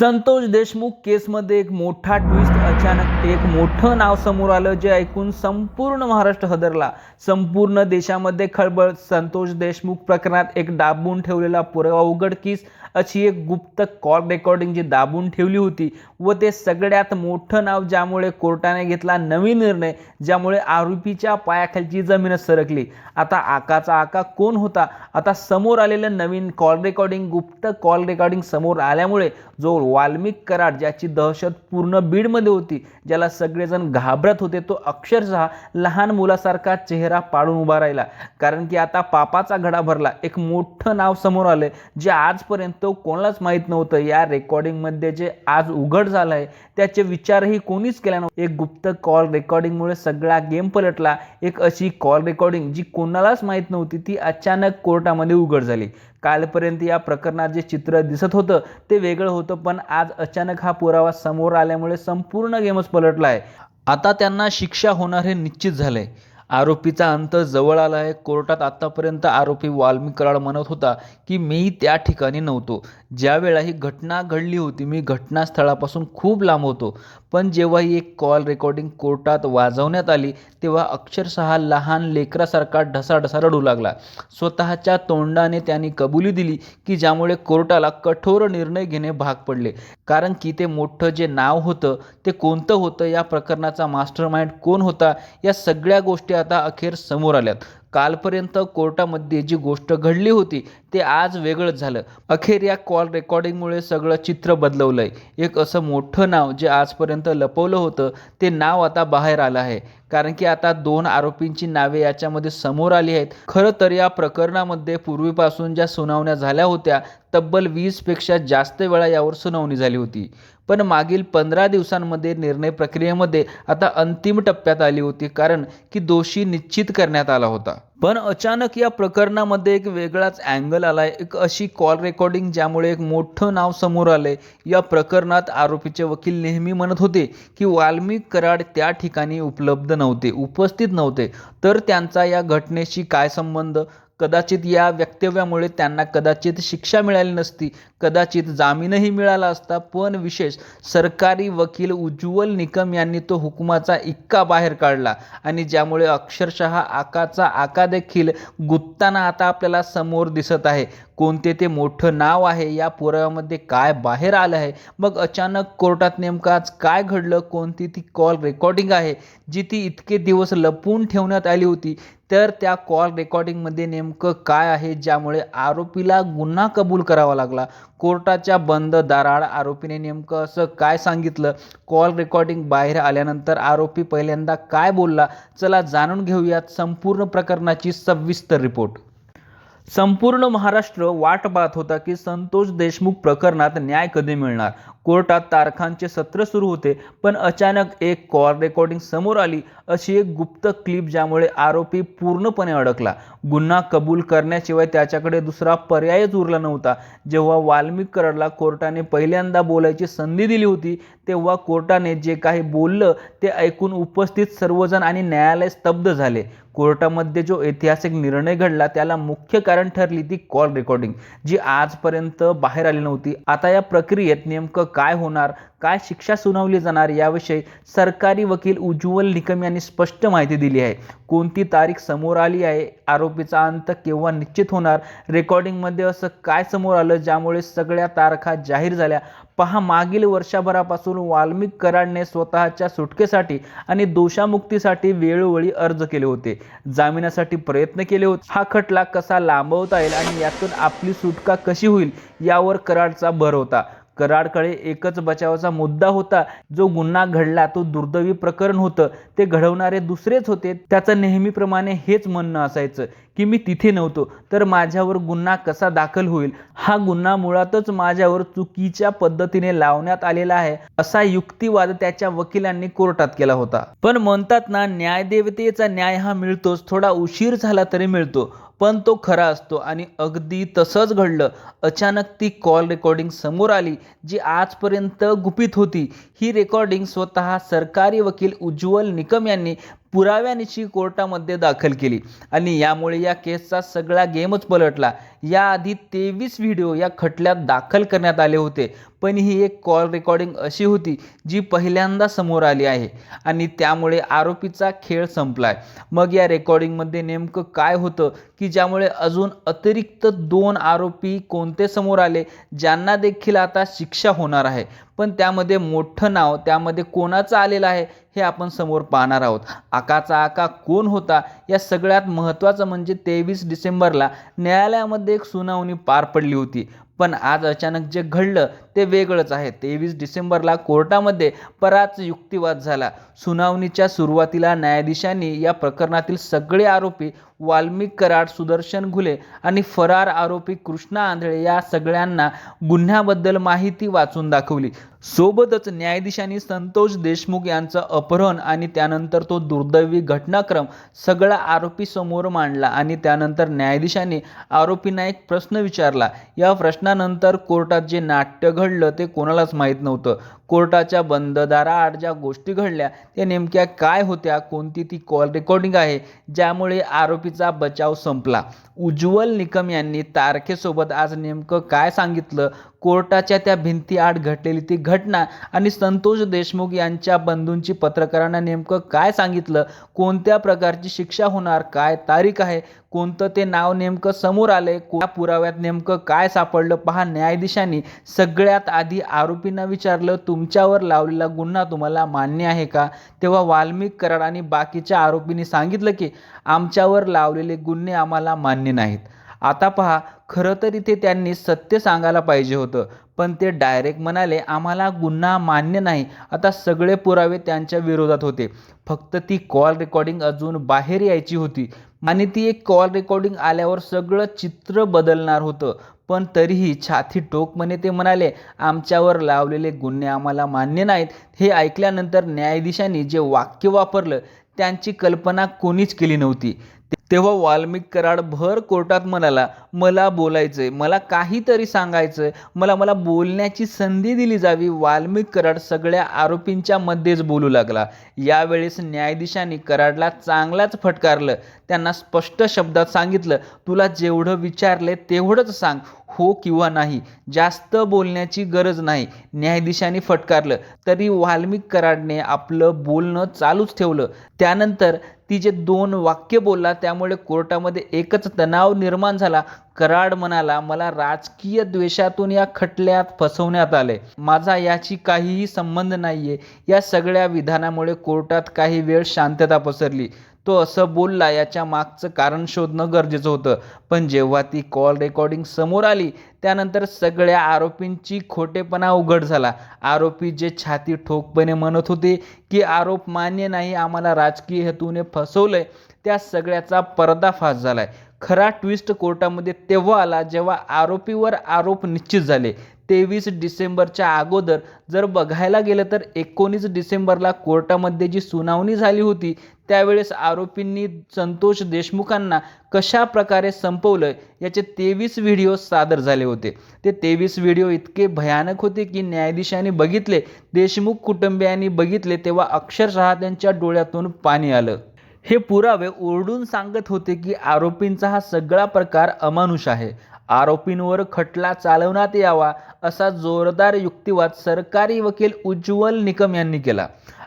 संतोष देशमुख केसमध्ये एक मोठा ट्विस्ट अचानक एक मोठं नाव समोर आलं जे ऐकून संपूर्ण महाराष्ट्र हदरला. संपूर्ण देशामध्ये खळबळ. संतोष देशमुख प्रकरणात एक दाबून ठेवलेला पुरावा उघडकीस. अशी एक गुप्त कॉल रेकॉर्डिंग जी दाबून ठेवली होती व ते सगळ्यात मोठं नाव ज्यामुळे कोर्टाने घेतला नवीन निर्णय ज्यामुळे आरोपीच्या पायाखालची जमीनच सरकली. आता आकाचा आका कोण होता? आता समोर आलेलं नवीन कॉल रेकॉर्डिंग गुप्त कॉल रेकॉर्डिंग समोर आल्यामुळे जो वाल्मिक कराड ज्याची दहशत पूर्ण बीडमध्ये होती ज्याला सगळेजण घाबरत होते तो अक्षरशः लहान मुलासारखा चेहरा पाडून उभा राहिला. कारण की आता पापाचा घडा भरला. एक मोठं नाव समोर आलं जे आजपर्यंत तो कोणालाच माहीत नव्हतं. या रेकॉर्डिंगमध्ये जे आज उघड झालं आहे त्याचे विचारही कोणीच केला नव्हता. एक गुप्त कॉल रेकॉर्डिंगमुळे सगळा गेम पलटला. एक अशी कॉल रेकॉर्डिंग जी कोणालाच माहीत नव्हती ती अचानक कोर्टामध्ये उघड झाली. कालपर्यंत या प्रकरणात जे चित्र दिसत होतं ते वेगळं होतं पण आज अचानक हा पुरावा समोर आल्यामुळे संपूर्ण गेमच पलटला आहे आता त्यांना शिक्षा होणार हे निश्चित झालंय. आरोपीचा अंत जवळ आला आहे कोर्टात आतापर्यंत आरोपी वाल्मी कराड म्हणत होता की मी त्या ठिकाणी नव्हतो. ज्यावेळा ही घटना घडली होती मी घटनास्थळापासून खूप लांब होतो. पण जेव्हा ही एक कॉल रेकॉर्डिंग कोर्टात वाजवण्यात आली तेव्हा अक्षरशः लहान लेकरासारखा ढसाढसा रडू लागला. स्वतःच्या तोंडाने त्यांनी कबुली दिली की ज्यामुळे कोर्टाला कठोर निर्णय घेणे भाग पडले. कारण की ते मोठं जे नाव होतं ते कोणतं होतं या प्रकरणाचा मास्टर माइंड कोण होता या सगळ्या गोष्टी आता अखेर समोर आल्यात. कालपर्यंत कोर्टामध्ये जी गोष्ट घडली होती ते आज वेगळंच झालं. अखेर या कॉल रेकॉर्डिंगमुळे सगळं चित्र बदलवलं आहे एक असं मोठं नाव जे आजपर्यंत लपवलं होतं ते नाव आता बाहेर आलं आहे. कारण की आता दोन आरोपींची नावे याच्यामध्ये समोर आली आहेत. खरं तर या प्रकरणामध्ये पूर्वीपासून ज्या सुनावण्या झाल्या होत्या तब्बल वीसपेक्षा जास्त वेळा यावर सुनावणी झाली होती. पण मागील पंधरा दिवसांमध्ये निर्णय प्रक्रियेमध्ये आता अंतिम टप्प्यात आली होती कारण की दोषी निश्चित करण्यात आला होता. पण अचानक या प्रकरणामध्ये एक वेगळाच अँगल आलाय. एक अशी कॉल रेकॉर्डिंग ज्यामुळे एक मोठं नाव समोर आलंय. या प्रकरणात आरोपीचे वकील नेहमी म्हणत होते की वाल्मिक कराड त्या ठिकाणी उपलब्ध नव्हते उपस्थित नव्हते. तर त्यांचा या घटनेशी काय संबंध? कदाचित या वक्तव्यामुळे त्यांना कदाचित शिक्षा मिळाली नसती कदाचित जामीनही मिळाला असता. पण विशेष सरकारी वकील उज्ज्वल निकम यांनी तो हुकुमाचा इक्का बाहेर काढला आणि ज्यामुळे अक्षरशः आकाचा आका देखील गुत्ताना आता आपल्याला समोर दिसत आहे. कोणते ते मोठं नाव आहे या पुराव्यामध्ये काय बाहेर आलं आहे? मग अचानक कोर्टात नेमकं आज काय घडलं? कोणती ती कॉल रेकॉर्डिंग आहे जी ती इतके दिवस लपवून ठेवण्यात आली होती? तर त्या कॉल रेकॉर्डिंगमध्ये नेमकं काय आहे ज्यामुळे आरोपीला गुन्हा कबूल करावा लागला? कोर्टाच्या बंद दाराड आरोपीने नेमकं असं काय सांगितलं? कॉल रेकॉर्डिंग बाहेर आल्यानंतर आरोपी पहिल्यांदा काय बोलला? चला जाणून घेऊयात संपूर्ण प्रकरणाची सविस्तर रिपोर्ट संपूर्ण महाराष्ट्र वाट पाहत होता की संतोष देशमुख प्रकरणात न्याय कधी मिळणार? कोर्टात तारखांचे सत्र सुरू होते पण अचानक एक कॉल रेकॉर्डिंग समोर आली. अशी एक गुप्त क्लिप ज्यामुळे आरोपी पूर्णपणे अडकला. गुन्हा कबूल करण्याशिवाय त्याच्याकडे दुसरा पर्यायच उरला नव्हता. जेव्हा वाल्मिक कराडला कोर्टाने पहिल्यांदा बोलायची संधी दिली होती तेव्हा कोर्टाने जे काही बोललं ते ऐकून उपस्थित सर्वजण आणि न्यायालय स्तब्ध झाले. कोर्टामध्ये जो ऐतिहासिक निर्णय घडला त्याला मुख्य कारण ठरली ती कॉल रेकॉर्डिंग जी आजपर्यंत बाहेर आली नव्हती. आता या प्रक्रियेत नेमकं काय होणार? काय शिक्षा सुनावली जाणार याविषयी सरकारी वकील उज्ज्वल निकम यांनी स्पष्ट माहिती दिली आहे. कोणती तारीख समोर आली आहे आरोपीचा अंत केव्हा निश्चित होणार रेकॉर्डिंगमध्ये असं काय समोर आलं ज्यामुळे सगळ्या तारखा जाहीर झाल्या पहा मागील वर्षभरापासून वाल्मिक कराडने स्वतःच्या सुटकेसाठी आणि दोषामुक्तीसाठी वेळोवेळी अर्ज केले होते. जामिनासाठी प्रयत्न केले होते. हा खटला कसा लांबवता येईल आणि यातून आपली सुटका कशी होईल यावर कराडचा भर होता. कराडकडे एकच बचावाचा मुद्दा होता. जो गुन्हा घडला तो दुर्दैवी प्रकरण होतं. ते घडवणारे दुसरेच होते. त्याचं नेहमीप्रमाणे हेच म्हणणं असायचं की मी तिथे नव्हतो. तर माझ्यावर गुन्हा कसा दाखल होईल? हा गुन्हा मुळातच माझ्यावर चुकीच्या पद्धतीने लावण्यात आलेला आहे असा युक्तिवाद त्याच्या वकिलांनी कोर्टात केला होता. पण म्हणतात ना न्यायदेवतेचा न्याय हा मिळतोच. थोडा उशीर झाला तरी मिळतो. पण तो खरा असतो. आणि अगदी तसंच घडलं. अचानक ती कॉल रेकॉर्डिंग समोर आली जी आजपर्यंत गुपित होती. ही रेकॉर्डिंग स्वतः सरकारी वकील उज्ज्वल निकम यांनी पुराव्यानिशी कोर्टामध्ये दाखल केली. आणि यामुळे या केसचा सगळा गेमच पलटला. याआधी तेवीस व्हिडिओ या खटल्यात दाखल करण्यात आले होते. पण ही एक कॉल रेकॉर्डिंग अशी होती जी पहिल्यांदा समोर आली आहे. आणि त्यामुळे आरोपीचा खेळ संपलाय. मग या रेकॉर्डिंगमध्ये नेमकं काय होतं की ज्यामुळे अजून अतिरिक्त दोन आरोपी कोणते समोर आले ज्यांना देखील आता शिक्षा होणार आहे. पण त्यामध्ये मोठं नाव त्यामध्ये कोणाचं आलेलं आहे हे आपण समोर पाहणार आहोत. आकाचा आका कोण होता? या सगळ्यात महत्त्वाचं म्हणजे तेवीस डिसेंबरला न्यायालयामध्ये एक सुनावणी पार पडली होती. पण आज अचानक जे घडलं ते वेगळंच आहे. तेवीस डिसेंबरला कोर्टामध्ये बराच युक्तिवाद झाला. सुनावणीच्या सुरुवातीला न्यायाधीशांनी या प्रकरणातील सगळे आरोपी वाल्मिक कराड सुदर्शन घुले आणि फरार आरोपी कृष्णा आंधळे या सगळ्यांना गुन्ह्याबद्दल माहिती वाचून दाखवली. सोबतच न्यायाधीशांनी संतोष देशमुख यांचं अपहरण आणि त्यानंतर तो दुर्दैवी घटनाक्रम सगळा आरोपी समोर मांडला आणि त्यानंतर न्यायाधीशांनी आरोपींना एक प्रश्न विचारला. या प्रश्नानंतर कोर्टात जे नाट्य घडलं ते कोणालाच माहीत नव्हतं. कोर्टाच्या बंद दाराआड ज्या गोष्टी घडल्या त्या नेमक्या काय होत्या? कोणती ती कॉल रेकॉर्डिंग आहे? ज्यामुळे आरोपीचा बचाव संपला. उज्ज्वल निकम यांनी तारखेसोबत आज नेमकं काय सांगितलं? कोर्टाच्या त्या भिंतीआड घडलेली ती घटना आणि संतोष देशमुख यांच्या बंधूंची पत्रकारांना नेमकं काय सांगितलं? कोणत्या प्रकारची शिक्षा होणार? काय तारीख आहे? कोणतं ते नाव नेमकं समोर आलंय? कोणत्या पुराव्यात नेमकं काय सापडलं? पहा न्यायाधीशांनी सगळ्यात आधी आरोपींना विचारलं तुमच्यावर लावलेला गुन्हा तुम्हाला मान्य आहे का? तेव्हा वाल्मिक कराड आणि बाकीच्या आरोपींनी सांगितलं की आमच्यावर लावलेले गुन्हे आम्हाला मान्य नाहीत. आता पहा खरं तर इथे त्यांनी सत्य सांगायला पाहिजे होतं पण ते डायरेक्ट म्हणाले आम्हाला गुन्हा मान्य नाही. आता सगळे पुरावे त्यांच्या विरोधात होते. फक्त ती कॉल रेकॉर्डिंग अजून बाहेर यायची होती आणि ती एक कॉल रेकॉर्डिंग आल्यावर सगळं चित्र बदलणार होतं. पण तरीही छाती टोकपणे ते म्हणाले आमच्यावर लावलेले गुन्हे आम्हाला मान्य नाहीत. हे ऐकल्यानंतर न्यायाधीशांनी जे वाक्य वापरलं त्यांची कल्पना कोणीच केली नव्हती. तेव्हा वाल्मिक कराड भर कोर्टात म्हणाला मला बोलायचंय मला काहीतरी सांगायचंय मला मला बोलण्याची संधी दिली जावी. वाल्मिक कराड सगळ्या आरोपींच्या मध्येच बोलू लागला. यावेळेस न्यायाधीशांनी कराडला चांगलाच फटकारलं. त्यांना स्पष्ट शब्दात सांगितलं तुला जेवढं विचारले तेवढंच सांग हो किंवा नाही. जास्त बोलण्याची गरज नाही. न्यायाधीशांनी फटकारलं. तरी वाल्मिक कराडने आपलं बोलणं चालूच ठेवलं. त्यानंतर ती जे दोन वाक्य बोलला त्यामुळे कोर्टामध्ये एकच तणाव निर्माण झाला. कराड म्हणाला मला राजकीय द्वेषातून या खटल्यात फसवण्यात आले. माझा याची काहीही संबंध नाहीये. या सगळ्या विधानामुळे कोर्टात काही वेळ शांतता पसरली. तो असं बोलला याच्या मागचं कारण शोधणं गरजेचं होतं. पण जेव्हा ती कॉल रेकॉर्डिंग समोर आली त्यानंतर सगळ्या आरोपींची खोटेपणा उघड झाला. आरोपी जे छाती ठोकपणे म्हणत होते की आरोप मान्य नाही आम्हाला राजकीय हेतूने फसवलंय त्या सगळ्याचा पर्दाफाश झालाय. खरा ट्विस्ट कोर्टामध्ये तेव्हा आला जेव्हा आरोपीवर आरोप निश्चित झाले. तेवीस डिसेंबरच्या अगोदर जर बघायला गेलं तर एकोणीस डिसेंबरला कोर्टामध्ये जी सुनावणी झाली होती त्यावेळेस आरोपींनी संतोष देशमुखांना कशा प्रकारे संपवलं याचे तेवीस व्हिडिओ सादर झाले होते. ते तेवीस व्हिडिओ इतके भयानक होते की न्यायाधीशांनी बघितले देशमुख कुटुंबियांनी बघितले तेव्हा अक्षरशः त्यांच्या डोळ्यातून पाणी आलं. हे पुरावे ओरडून सांगत होते की आरोपींचा हा सगळा प्रकार अमानुष आहे. आरोपींवर खटला चालवण्यात यावा असा जोरदार युक्तिवाद सरकारी वकील उज्ज्वल निकम यांनी केला.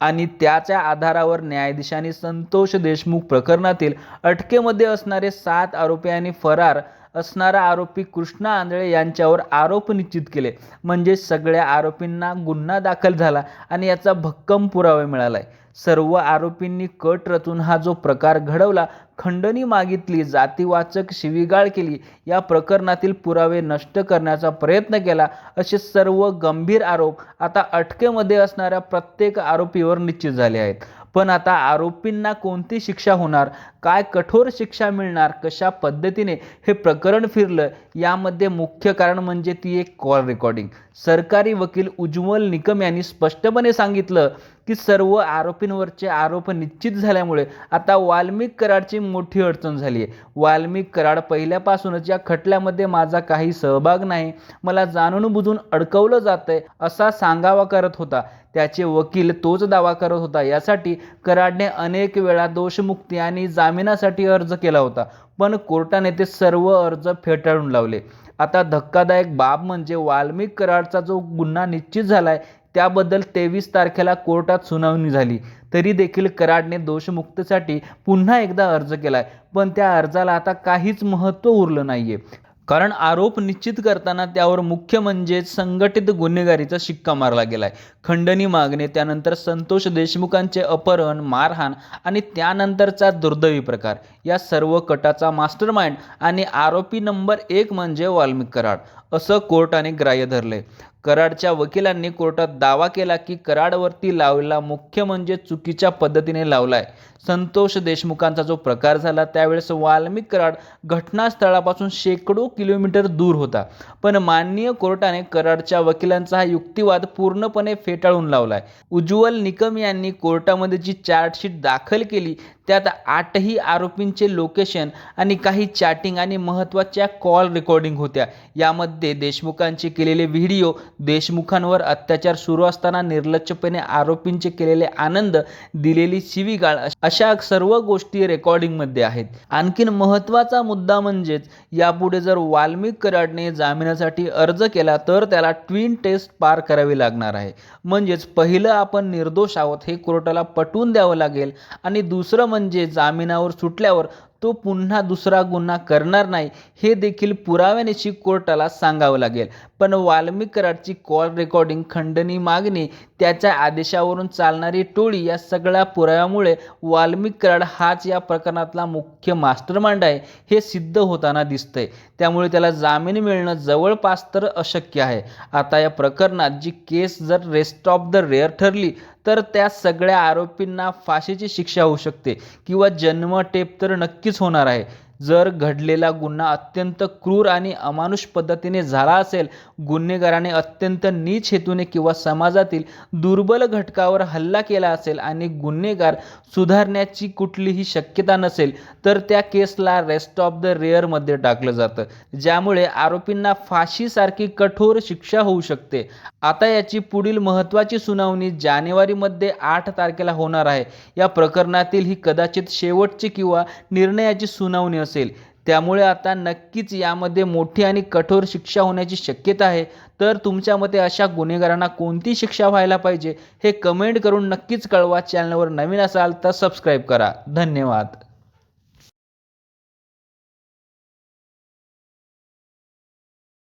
आणि त्याच्या आधारावर न्यायाधीशांनी संतोष देशमुख प्रकरणातील अटकेमध्ये असणारे सात आरोपी आणि फरार असणारा आरोपी कृष्णा आंधळे यांच्यावर आरोप निश्चित केले. म्हणजे सगळ्या आरोपींना गुन्हा दाखल झाला आणि याचा भक्कम पुरावा मिळालाय. सर्व आरोपींनी कट रचून हा जो प्रकार घडवला खंडणी मागितली जातीवाचक शिवीगाळ केली या प्रकरणातील पुरावे नष्ट करण्याचा प्रयत्न केला असे सर्व गंभीर आरोप आता अटकेमध्ये असणाऱ्या प्रत्येक आरोपीवर निश्चित झाले आहेत. पण आता आरोपींना कोणती शिक्षा होणार काय कठोर शिक्षा मिळणार कशा पद्धतीने हे प्रकरण फिरलं यामध्ये मुख्य कारण म्हणजे ती एक कॉल रेकॉर्डिंग सरकारी वकील उज्ज्वल निकम यांनी स्पष्टपणे सांगितलं की सर्व आरोपींवरचे आरोप निश्चित झाल्यामुळे आता वाल्मिक कराडची मोठी अडचण झाली आहे. वाल्मिक कराड पहिल्यापासूनच या खटल्यामध्ये माझा काही सहभाग नाही. मला जाणून बुजून अडकवलं जातंय असा सांगावा करत होता. त्याचे वकील तोच दावा करत होता. यासाठी कराडने अनेक वेळा दोषमुक्ती आणि जामिनासाठी अर्ज केला होता. पण कोर्टाने ते सर्व अर्ज फेटाळून लावले. आता धक्कादायक बाब म्हणजे वाल्मिक कराडचा जो गुन्हा निश्चित झालाय त्याबद्दल तेवीस तारखेला कोर्टात सुनावणी झाली. तरी देखील कराडने दोषमुक्तीसाठी पुन्हा एकदा अर्ज केलाय. पण त्या अर्जाला आता काहीच महत्त्व उरलं नाहीये. कारण आरोप निश्चित करताना त्यावर मुख्य म्हणजे संघटित गुन्हेगारीचा शिक्का मारला गेला आहे खंडणी मागणे त्यानंतर संतोष देशमुखांचे अपहरण मारहाण आणि त्यानंतरचा दुर्दैवी प्रकार. या सर्व कटाचा मास्टर माइंड आणि आरोपी नंबर एक म्हणजे वाल्मिक कराड. असं कोर्टाने ग्राह्य धरले. कराडच्या वकिलांनी कोर्टात दावा केला की कराडवरती लावलेला मुख्य म्हणजे चुकीच्या पद्धतीने लावलाय. संतोष देशमुखांचा जो प्रकार झाला त्यावेळेस वाल्मिक कराड घटनास्थळापासून शेकडो किलोमीटर दूर होता. पण माननीय कोर्टाने कराडच्या वकिलांचा हा युक्तिवाद पूर्णपणे फेटाळून लावलाय. उज्ज्वल निकम यांनी कोर्टामध्ये जी चार्जशीट दाखल केली त्यात आठही आरोपींचे लोकेशन आणि काही चॅटिंग आणि महत्त्वाच्या कॉल रेकॉर्डिंग होत्या. यामध्ये देशमुखांचे केलेले व्हिडिओ देशमुखांवर अत्याचार सुरू असताना निर्लज्जपणे आरोपींचे केलेले आनंद दिलेली शिवीगाळ अशा सर्व गोष्टी रेकॉर्डिंगमध्ये आहेत. आणखीन महत्त्वाचा मुद्दा म्हणजेच यापुढे जर वाल्मिक कराडने जामिनासाठी अर्ज केला तर त्याला ट्विन टेस्ट पार करावी लागणार आहे. म्हणजेच पहिलं आपण निर्दोष आहोत हे कोर्टाला पटवून द्यावं लागेल. आणि दुसरं म्हणजे जामिनावर सुटल्यावर तो पुन्हा दुसरा गुन्हा करणार नाही हे देखील पुराव्यानिशी कोर्टाला सांगावं लागेल. पण वाल्मिक कराडची कॉल रेकॉर्डिंग खंडणी मागणी त्याच्या आदेशावरून चालणारी टोळी या सगळ्या पुराव्यामुळे वाल्मिक कराड हाच या प्रकरणातला मुख्य मास्टरमाइंड आहे हे सिद्ध होताना दिसतंय. त्यामुळे त्याला जामीन मिळणं जवळपास तर अशक्य आहे. आता या प्रकरणात जी केस जर रेस्ट ऑफ द रेअर ठरली तर त्या सगळ्या आरोपींना फाशीची शिक्षा होऊ शकते किंवा जन्मठेप तर नक्कीच होणार आहे. जर घडलेला गुन्हा अत्यंत क्रूर आणि अमानुष पद्धतीने झाला असेल गुन्हेगाराने अत्यंत नीच हेतूने किंवा समाजातील दुर्बल घटकावर हल्ला केला असेल आणि गुन्हेगार सुधारण्याची कुठलीही शक्यता नसेल तर त्या केसला रेस्ट ऑफ द रेअरमध्ये टाकलं जातं ज्यामुळे आरोपींना फाशीसारखी कठोर शिक्षा होऊ शकते. आता याची पुढील महत्त्वाची सुनावणी जानेवारीमध्ये आठ तारखेला होणार आहे. या प्रकरणातील ही कदाचित शेवटची किंवा निर्णयाची सुनावणी असेल. त्यामुळे आता नक्कीच यामध्ये मोठी आणि कठोर शिक्षा होण्याची शक्यता आहे. तर तुमच्या मते अशा गुन्हेगारांना कोणती शिक्षा व्हायला पाहिजे हे कमेंट करून नक्कीच कळवा. चॅनलवर नवीन असाल तर सबस्क्राईब करा. धन्यवाद.